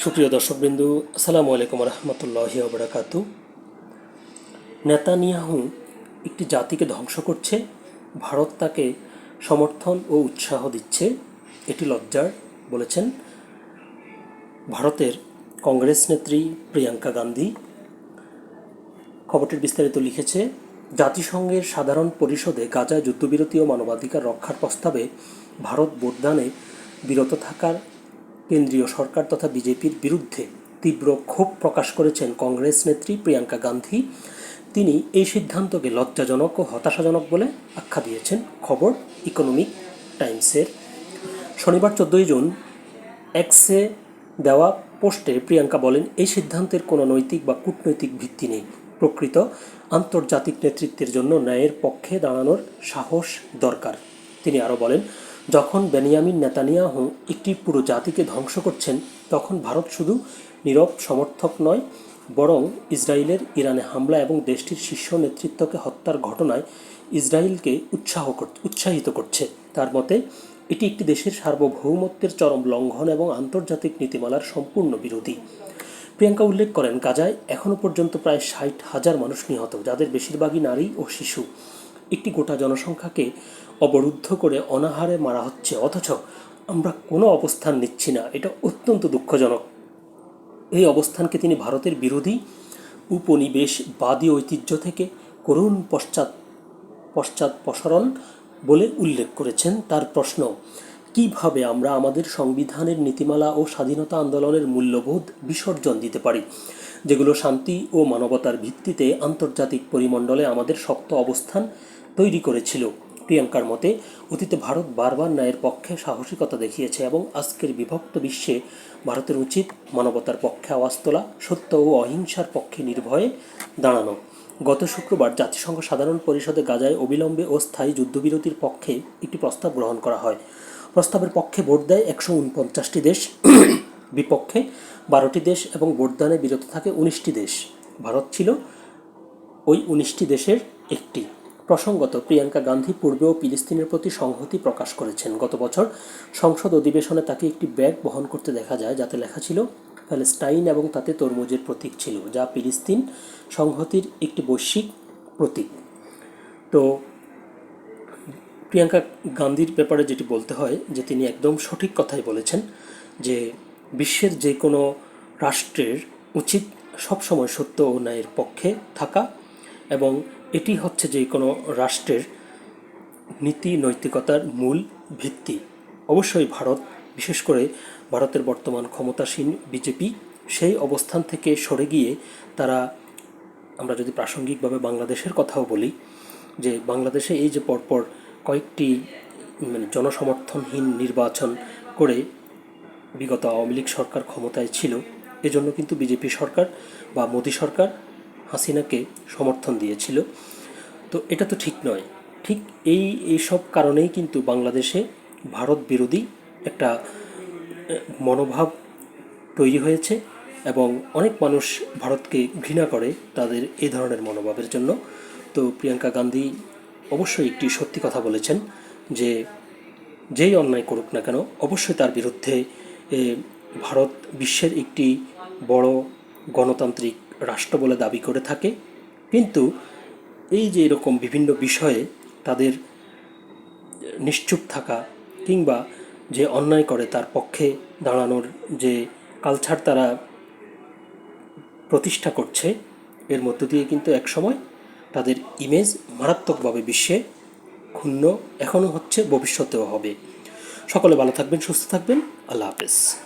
সুপ্রিয় দর্শকবৃন্দু, আসসালামু আলাইকুম রহমতুল্লাহি ওবরাকাতু। নেতানিয়াহু একটি জাতিকে ধ্বংস করছে, ভারত তাকে সমর্থন ও উৎসাহ দিচ্ছে, এটি লজ্জার, বলেছেন ভারতের কংগ্রেস নেত্রী প্রিয়াঙ্কা গান্ধী। খবরটির বিস্তারিত লিখেছে, জাতিসংঘের সাধারণ পরিষদে গাজায় যুদ্ধবিরতি ও মানবাধিকার রক্ষার প্রস্তাবে ভারত ভোটদানে বিরত থাকার কেন্দ্রীয় সরকার তথা বিজেপির বিরুদ্ধে তীব্র ক্ষোভ প্রকাশ করেছেন কংগ্রেস নেত্রী প্রিয়াঙ্কা গান্ধী। তিনি এই সিদ্ধান্তকে লজ্জাজনক ও হতাশাজনক বলে আখ্যা দিয়েছেন। খবর ইকোনমিক টাইমসের। শনিবার চোদ্দোই জুন এক্সে দেওয়া পোস্টে প্রিয়াঙ্কা বলেন, এই সিদ্ধান্তের কোনো নৈতিক বা কূটনৈতিক ভিত্তি নেই। প্রকৃত আন্তর্জাতিক নেতৃত্বের জন্য ন্যায়ের পক্ষে দাঁড়ানোর সাহস দরকার। তিনি আরও বলেন যখন বেনিয়ামিন নেতানিয়াহু একটি পুরো জাতিকে ধ্বংস করছেন, তখন ভারত শুধু নীরব সমর্থক নয়, বরং ইসরায়েলের ইরানে হামলা এবং দেশটির শীর্ষ নেতৃত্বকে হত্যার ঘটনায় ইসরায়েলকে উৎসাহ উৎসাহিত করছে। তার মতে, এটি একটি দেশের সার্বভৌমত্বের চরম লঙ্ঘন এবং আন্তর্জাতিক নীতিমালার সম্পূর্ণ বিরোধী। প্রিয়াঙ্কা উল্লেখ করেন, গাজায় এখনও পর্যন্ত প্রায় ষাট হাজার মানুষ নিহত, যাদের বেশিরভাগই নারী ও শিশু। একটি গোটা জনসংখ্যাকে অবরুদ্ধ করে অনাহারে মারা হচ্ছে, অথচ আমরা কোনো অবস্থান নিচ্ছি না। এটা অত্যন্ত দুঃখজনক। এই অবস্থানকে তিনি ভারতের বিরোধী উপনিবেশবাদী ঐতিহ্য থেকে করুণ পশ্চাৎ, পশ্চাৎপসরণ বলে উল্লেখ করেছেন তার প্রশ্ন। কীভাবে আমরা আমাদের সংবিধানের নীতিমালা ও স্বাধীনতা আন্দোলনের মূল্যবোধ বিসর্জন দিতে পারি? যেগুলো শান্তি ও মানবতার ভিত্তিতে আন্তর্জাতিক পরিমণ্ডলে আমাদের শক্ত অবস্থান তৈরি করেছিল। প্রিয়াঙ্কার মতে, অতীতে ভারত বারবার ন্যায়ের পক্ষে সাহসিকতা দেখিয়েছে এবং আজকের বিভক্ত বিশ্বে ভারতের উচিত মানবতার পক্ষে আওয়াজ তোলা, সত্য ও অহিংসার পক্ষে নির্ভয়ে দাঁড়ানো। গত শুক্রবার জাতিসংঘ সাধারণ পরিষদে গাজায় অবিলম্বে ও স্থায়ী যুদ্ধবিরতির পক্ষে একটি প্রস্তাব গ্রহণ করা হয়। প্রস্তাবের পক্ষে ভোট দেয় একশো উনপঞ্চাশটি দেশ। বিপক্ষে বারোটি দেশ এবং ভোটদানে বিরত থাকে উনিশটি দেশ। ভারত ছিল ওই উনিশটি দেশের একটি। প্রসঙ্গত, প্রিয়াঙ্কা গান্ধী পূর্বেও ফিলিস্তিনের প্রতি সংহতি প্রকাশ করেছেন। গত বছর সংসদ অধিবেশনে তাকে একটি ব্যাগ বহন করতে দেখা যায়, যাতে লেখা ছিল প্যালেস্টাইন এবং তাতে তরমুজের প্রতীক ছিল, যা ফিলিস্তিন সংহতির একটি বৈশ্বিক প্রতীক। তো প্রিয়াঙ্কা গান্ধীর ব্যাপারে যেটি বলতে হয়, যে তিনি একদম সঠিক কথাই বলেছেন, যে বিশ্বের যে কোনো রাষ্ট্রের উচিত সবসময় সত্য ও ন্যায়ের পক্ষে থাকা এবং এটি হচ্ছে যে কোনো রাষ্ট্রের নীতি নৈতিকতার মূল ভিত্তি। অবশ্যই ভারত, বিশেষ করে ভারতের বর্তমান ক্ষমতাসীন বিজেপি, সেই অবস্থান থেকে সরে গিয়ে তারা, আমরা যদি প্রাসঙ্গিকভাবে বাংলাদেশের কথাও বলি, যে বাংলাদেশে এই যে পরপর কয়েকটি মানে জনসমর্থনহীন নির্বাচন করে বিগত আওয়ামী লীগ সরকার ক্ষমতায় ছিল। এজন্য কিন্তু বিজেপি সরকার বা মোদী সরকার হাসিনাকে সমর্থন দিয়েছিল। তো এটা তো ঠিক নয়। ঠিক এই, এইসব কারণেই কিন্তু বাংলাদেশে ভারত বিরোধী একটা মনোভাব তৈরি হয়েছে এবং অনেক মানুষ ভারতকে ঘৃণা করে তাদের এই ধরনের মনোভাবের জন্য। তো প্রিয়াঙ্কা গান্ধী অবশ্যই একটি সত্যি কথা বলেছেন যে যেই অন্যায় করুক না কেন, অবশ্যই তার বিরুদ্ধে ভারত বিশ্বের একটি বড় গণতান্ত্রিক রাষ্ট্র বলে দাবি করে থাকে। কিন্তু এই যে এরকম বিভিন্ন বিষয়ে তাদের নিশ্চুপ থাকা কিংবা যে অন্যায় করে তার পক্ষে দাঁড়ানোর যে কালচার তারা প্রতিষ্ঠা করছে, এর মধ্য দিয়ে কিন্তু একসময় তাদের ইমেজ মারাত্মকভাবে বিশ্বে ক্ষুণ্ণ এখনও হচ্ছে, ভবিষ্যতেও হবে। সকলে ভালো থাকবেন, সুস্থ থাকবেন। আল্লাহ হাফেজ।